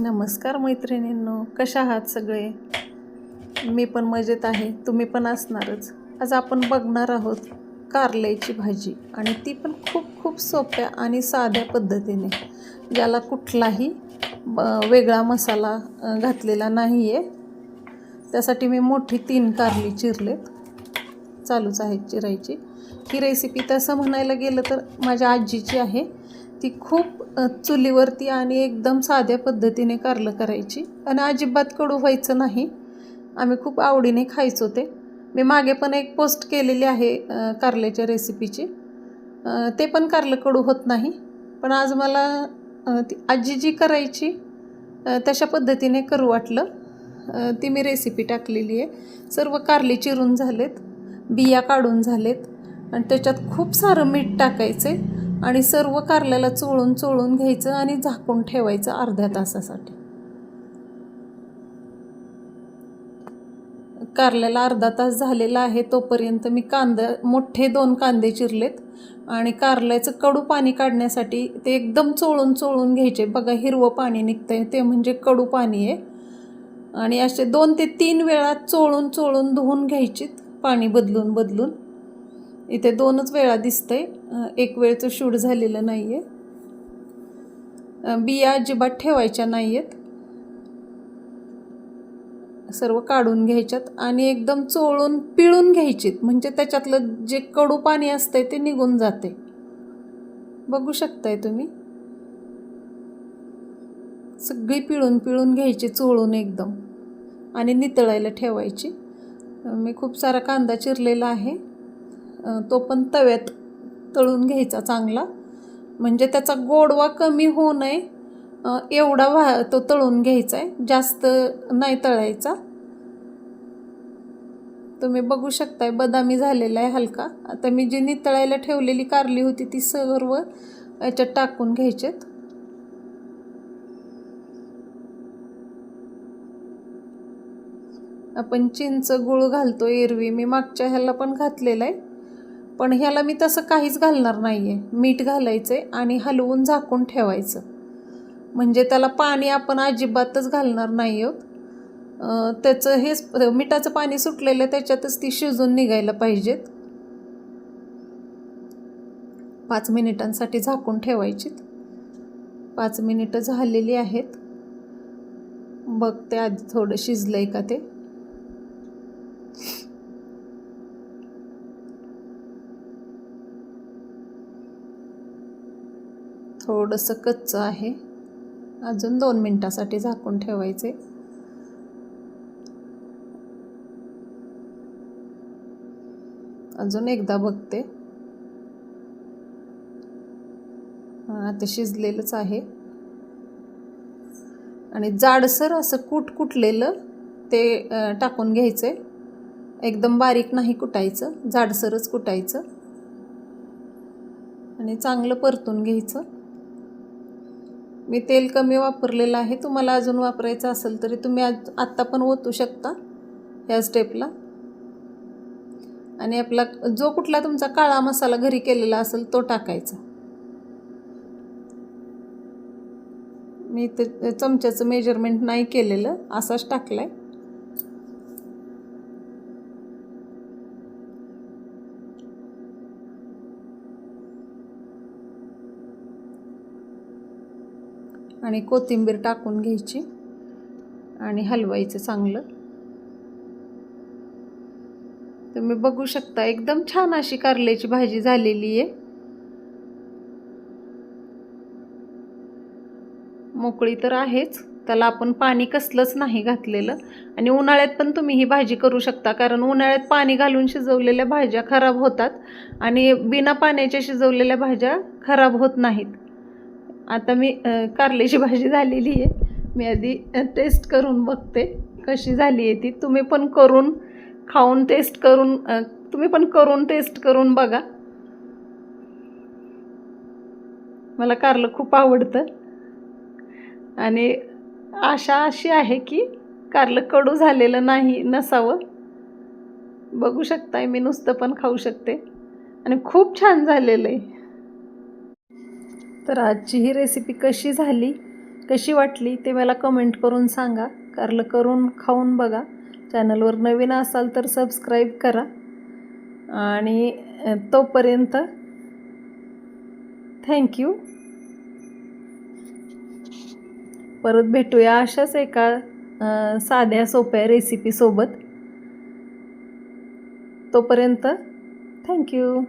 नमस्कार मैत्रिणींनो कशा आहात सगळे? मी पण मजेत आहे तुम्ही पण असणारच. आज आपण बघणार आहोत कारल्याची भाजी आणि ती पण खूप खूप सोप्या आणि साध्या पद्धतीने. ज्याला कुठलाही ब- वेगळा मसाला घातलेला नाही आहे त्यासाठी मी मोठी तीन कारली चिरलेत. चालूच आहेत चिरायची. ही रेसिपी तसं म्हणायला गेलं तर माझ्या आजीची आहे. ती खूप चुलीवरती आणि एकदम साध्या पद्धतीने कारलं करायची. आणि अजिबात कडू व्हायचं नाही. आम्ही खूप आवडीने खायचो ते. मी मागे पण एक पोस्ट केलेली आहे कारल्याच्या रेसिपीची. ते पण कारलं कडू होत नाही. पण आज मला ती आजी जी करायची तशा पद्धतीने करू वाटलं. ती मी रेसिपी टाकलेली आहे. सर्व कारले चिरून झालेत बिया काढून झालेत. आणि त्याच्यात खूप सारं मीठ टाकायचं आहे आणि सर्व कारल्याला चोळून चोळून घ्यायचं आणि झाकून ठेवायचं अर्ध्या तासासाठी. कारल्याला अर्धा तास झालेला आहे तोपर्यंत मी कांदा मोठे दोन कांदे चिरलेत आणि कारल्याचं कडू पाणी काढण्यासाठी ते एकदम चोळून चोळून घ्यायचे. बघा हिरवं पाणी निघतंय. ते म्हणजे कडू पाणी आहे. आणि असे दोन ते तीन वेळा चोळून चोळून धुवून घ्यायचीत पाणी बदलून बदलून. इथे दोनच वेळा दिसतंय. एक वेळचं शूट झालेलं नाही आहे बिया अजिबात ठेवायच्या नाही आहेत सर्व काढून घ्यायच्यात आणि एकदम चोळून पिळून घ्यायचीत. म्हणजे त्याच्यातलं जे कडू पाणी असतंय ते निघून जाते. बघू शकताय तुम्ही? सगळी पिळून पिळून घ्यायची चोळून एकदम. आणि नितळायला ठेवायची. मी खूप सारा कांदा चिरलेला आहे. तो पण तव्यात तळून घ्यायचा चांगला. म्हणजे त्याचा गोडवा कमी होऊ नये. एवढा वा तो तळून घ्यायचा आहे. जास्त नाही तळायचा. तुम्ही बघू शकताय बदामी झालेला आहे हलका. आता मी जी नितळायला ठेवलेली कारली होती ती सर्व याच्यात टाकून घ्यायचेत. आपण चिंच गुळ घालतो एरवी. मी मागच्या ह्याला पण घातलेला आहे. पण ह्याला मी तसं काहीच घालणार नाही आहे मीठ घालायचे आणि हलवून झाकून ठेवायचं. म्हणजे त्याला पाणी आपण अजिबातच घालणार नाही आहोत. त्याचं हेच मिठाचं पाणी सुटलेलं आहे, त्याच्यातच ती शिजून निघायला पाहिजेत. पाच मिनिटांसाठी झाकून ठेवायचीत. पाच मिनिटं झालेली आहेत. बघते आधी थोडं शिजलं आहे का ते. थोडंसं कच्चं आहे. अजून दोन मिनटासाठी झाकून ठेवायचे. अजून एकदा बघते. आता शिजलेलंच आहे. आणि जाडसर असं कूट कुटलेलं ते टाकून घ्यायचं. आहे एकदम बारीक नाही कुटायचं जाडसरच कुटायचं. आणि चांगलं परतून घ्यायचं. मी तेल कमी वापरलेलं आहे. तुम्हाला अजून वापरायचं असेल तरी तुम्ही आज आत्ता पण ओतू शकता ह्या स्टेपला आणि आपला जो कुठला तुमचा काळा मसाला घरी केलेला असेल तो टाकायचा. मी ते चमच्याचं मेजरमेंट नाही केलेलं असाच आहे आणि कोथिंबीर टाकून घ्यायची आणि हलवायचं चांगलं. तुम्ही बघू शकता एकदम छान अशी कारल्याची भाजी झालेली आहे. मोकळी तर आहेच त्याला आपण पाणी कसलंच नाही घातलेलं. आणि उन्हाळ्यात पण तुम्ही ही भाजी करू शकता कारण उन्हाळ्यात पाणी घालून शिजवलेल्या भाज्या खराब होतात आणि बिना पाण्याच्या शिजवलेल्या भाज्या खराब होत नाहीत. आता मी कारल्याची भाजी झालेली आहे. मी आधी टेस्ट करून बघते कशी झाली आहे ती. तुम्ही पण करून खाऊन टेस्ट करून तुम्ही पण करून टेस्ट करून बघा. मला कारलं खूप आवडतं. आणि आशा अशी आहे की कारलं कडू झालेलं नाही नसावं. बघू शकताय मी नुसतं पण खाऊ शकते. आणि खूप छान झालेलं आहे. तर आजची ही रेसिपी कशी झाली कशी वाटली ते मला कमेंट करून सांगा. कारलं करून खाऊन बघा. चॅनलवर नवीन असाल तर सबस्क्राईब करा. आणि तोपर्यंत थँक्यू परत भेटूया अशाच एका साध्या सोप्या रेसिपीसोबत तोपर्यंत थँक्यू